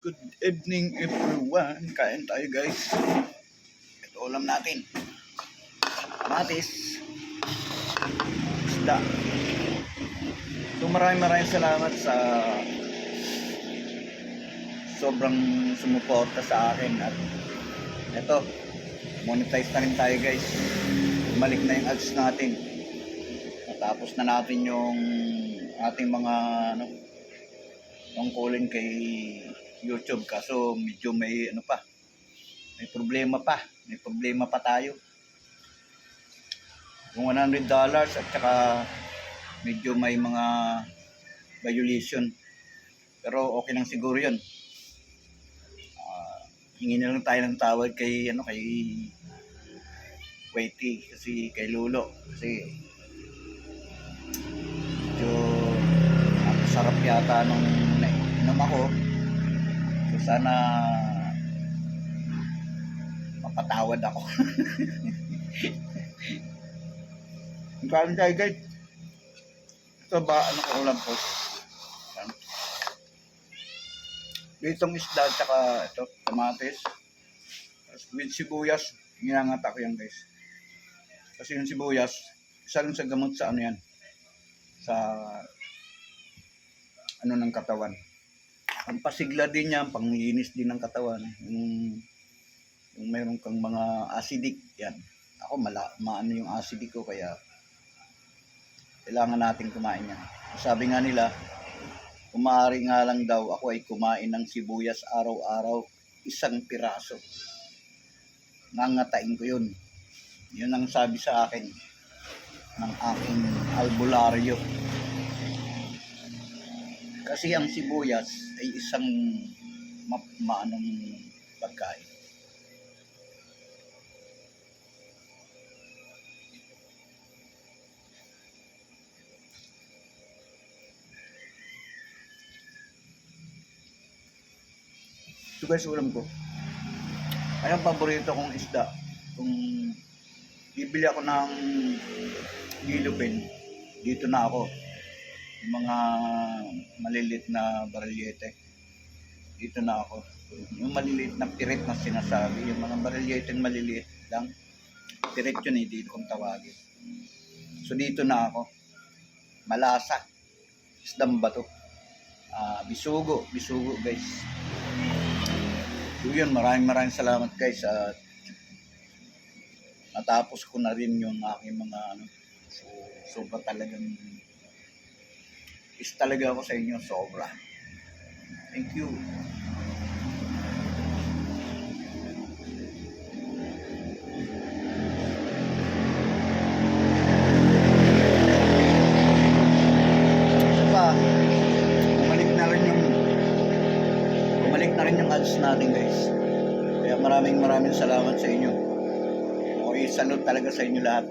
Good evening everyone. Kain tayo guys. Ito ulam natin. Matis. Isda. So maraming maraming salamat sa sobrang sumuporta sa akin at ito monetize na rin tayo guys. Bumalik na yung ads natin. Natapos na natin yung ating mga ano tungkulin kay YouTube kaso medyo may ano pa may problema pa may problema pa tayo. Yung 100 dollars at saka medyo may mga violation. Pero okay lang siguro yun. Ah, hingi na lang tayo ng tawad kay ano kay Waity kasi kay Lulo kasi medyo sarap yata nung nainom ako sana mapatawad ako. Kain tayo guys. Ito ba ano ko ulam po? Yan. Ditong isda at saka ito. Tapos with sibuyas, ginangata ko yan guys. Kasi yung sibuyas, isa rin sa gamot sa ano yan. Sa ano ng katawan ang pasigla din yan, panglinis din ng katawan. Yung, yung mayroon kang mga acidic, yan. Ako, mala, maano yung acidic ko, kaya kailangan natin kumain yan. Sabi nga nila, kumari nga lang daw ako ay kumain ng sibuyas araw-araw, isang piraso. Nangatain ko yun. Yun ang sabi sa akin ng aking albularyo. Kasi ang sibuyas ay isang ma maanong pagkain. Ito guys, ulam ko. Ay ang paborito kong isda. Kung bibili ako ng gilupin, dito na ako yung mga malilit na baralyete. Dito na ako. Yung maliliit na pirit na sinasabi, yung mga baralyete maliliit lang, pirit yun eh, dito kong tawagin. So dito na ako. Malasa. Isdang bato. Ah, bisugo, bisugo guys. So yun, maraming maraming salamat guys at natapos ko na rin yung aking mga ano, so, sobra talagang is talaga ako sa inyo sobra. Thank you. Ads natin guys. Kaya maraming maraming salamat sa inyo. Okay, salute talaga sa inyo lahat.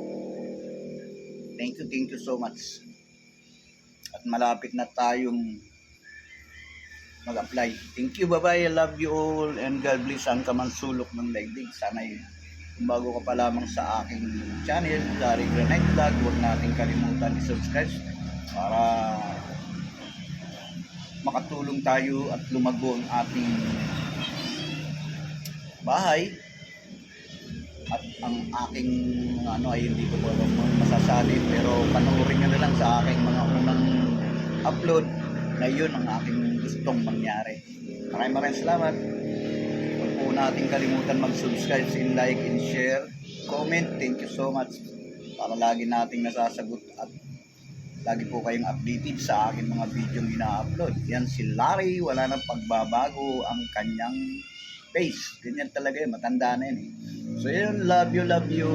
Thank you, thank you so much at malapit na tayong mag-apply. Thank you, bye-bye. I love you all and God bless ang kamansulok ng daigdig. Sana yun. Kung bago ka pa lamang sa aking channel, Dari Granite Vlog, huwag natin kalimutan i-subscribe para makatulong tayo at lumago ang ating bahay at ang aking ano ay hindi ko masasabi pero panoorin nyo na lang sa aking mga unang upload na yun ang aking gustong mangyari. Maraming maraming salamat. Huwag po natin kalimutan mag-subscribe, and like, and share, comment. Thank you so much para lagi nating nasasagot at lagi po kayong updated sa aking mga video ina-upload. Yan si Larry, wala nang pagbabago ang kanyang face. Ganyan talaga yun, matanda na yun eh. So yun, love you, love you.